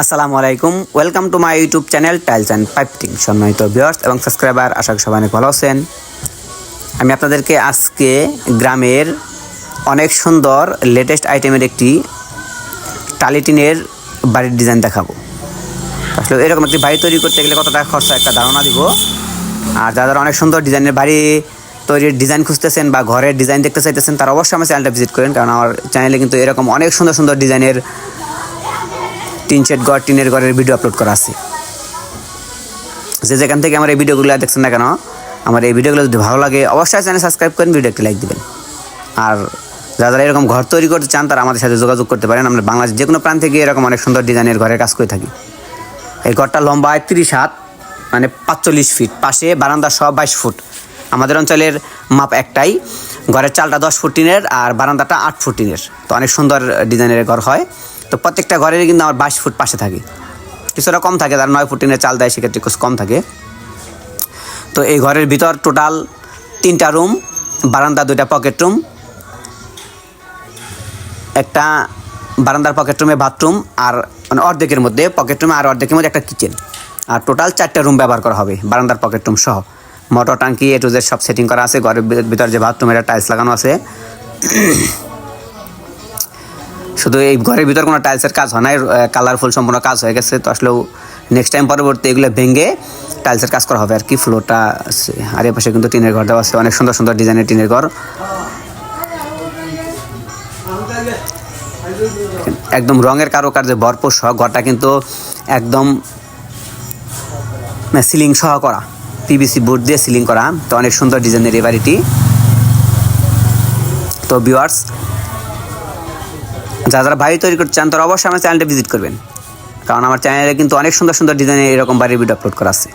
আসসালামু আলাইকুম। Welcome to my YouTube channel tiles and পাইপটিং সম্মানিত ভিউয়ার্স এবং সাবস্ক্রাইবার আশা করি সবাই অনেক ভালো আছেন। আমি আপনাদেরকে আজকে গ্রামের অনেক সুন্দর লেটেস্ট আইটেমের একটি টালিটিনের বাড়ির ডিজাইন দেখাবো। আসলে এরকম একটি বাড়ি তৈরি করতে গেলে কত টাকা খরচা একটা ধারণা দিব। আর যারা অনেক সুন্দর ডিজাইনের বাড়ি তৈরির ডিজাইন খুঁজতেছেন বা ঘরের ডিজাইন দেখতে চাইতেছেন, তারা অবশ্যই আমার চ্যানেলটা ভিজিট করেন, কারণ আমার চ্যানেলে কিন্তু এরকম অনেক সুন্দর সুন্দর ডিজাইনের টিন শেড ঘর, টিনের ঘরের ভিডিও আপলোড করা আছে। যে যেখান থেকে আমার এই ভিডিওগুলো দেখছেন না কেন, আমার এই ভিডিওগুলো যদি ভালো লাগে, অবশ্যই চ্যানেল সাবস্ক্রাইব করেন ভিডিও একটি লাইক দিবেন। আর যারা যারা এরকম ঘর তৈরি করতে চান, তারা আমাদের সাথে যোগাযোগ করতে পারেন। আমরা বাংলাদেশ যে কোনো প্রান্ত থেকে এরকম অনেক সুন্দর ডিজাইনের ঘরের কাজ করে থাকি। এই ঘরটা লম্বা তিরিশ হাত মানে পাঁচচল্লিশ ফিট পাশে বারান্দা সহ বাইশ ফুট। আমাদের অঞ্চলের মাপ একটাই, ঘরের চালটা দশ ফুট টিনের আর বারান্দাটা আট ফুট টিনের। তো অনেক সুন্দর ডিজাইনের ঘর হয়। তো প্রত্যেকটা ঘরেরই কিন্তু আমার বাইশ ফুট পাশে থাকে। কিছুটা কম থাকে, তার নয় ফুট টিনের চাল দেয়, সেক্ষেত্রে কিছু কম থাকে। তো এই ঘরের ভিতর টোটাল তিনটা রুম বারান্দা, দুইটা পকেট রুম একটা বারান্দার পকেট রুমে বাথরুম আর মানে অর্ধেকের মধ্যে পকেট রুমে আর অর্ধেকের মধ্যে একটা কিচেন আর টোটাল চারটা রুম ব্যবহার করা হবে, বারান্দার পকেট রুম সহ। মোটর টাঙ্কি এ টু জেড সব সেটিং করা আছে, ঘরের ভিতর যে বাথরুম এটা টাইলস লাগানো আছে। শুধু এই ঘরের ভিতর কোনো টাইলসের কাজ হয় না কালারফুল সম্পূর্ণ কাজ হয়ে গেছে। তো আসলেও নেক্সট টাইম পরবর্তী এগুলো ভেঙে টাইলসের কাজ করা হবে আর কি ফ্লোরটা আর এ পাশে কিন্তু টিনের ঘর দেওয়া আছে, অনেক সুন্দর সুন্দর ডিজাইনের টিনের ঘর। একদম রঙের কারুকার্যে ভরপুর সহ ঘরটা কিন্তু একদম সিলিং সহ করা পিভিসি বোর্ড দিয়ে সিলিং করা। তো অনেক সুন্দর ডিজাইনের এই বাড়িটি। তো ভিউয়ার্স যারা যারা বাড়ি তৈরি করতে চান, তারা অবশ্যই আমার চ্যানেলটা ভিজিট করবেন। কারণ আমার চ্যানেলে কিন্তু অনেক সুন্দর সুন্দর ডিজাইনের এরকম বাড়ির ভিডিও আপলোড করা আছে।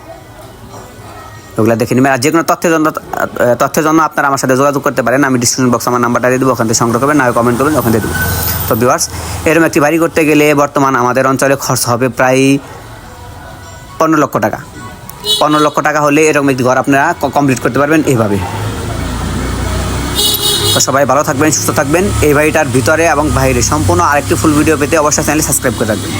ওগুলো দেখে নেবেন। আর যে কোনো তথ্যের জন্য তথ্যের জন্য আপনারা আমার সাথে যোগাযোগ করতে পারেন। আমি ডিসক্রিপশন বক্স আমার নাম্বারটা দিয়ে দেবো, ওখান থেকে সংগ্রহ করবেন, না কমেন্ট করবেন, ওখান থেকে দেবো। তো ভিউয়ার্স এরকম একটি বাড়ি করতে গেলে বর্তমান আমাদের অঞ্চলে খরচ হবে প্রায় পনেরো লক্ষ টাকা। পনেরো লক্ষ টাকা হলে এরকম একটি ঘর আপনারা কমপ্লিট করতে পারবেন এইভাবে তো সবাই ভালো থাকবেন, সুস্থ থাকবেন। এই বাড়িটার ভিতরে এবং বাইরে সম্পূর্ণ আরেকটি ফুল ভিডিও পেতে অবশ্যই চ্যানেল সাবস্ক্রাইব করে রাখবেন।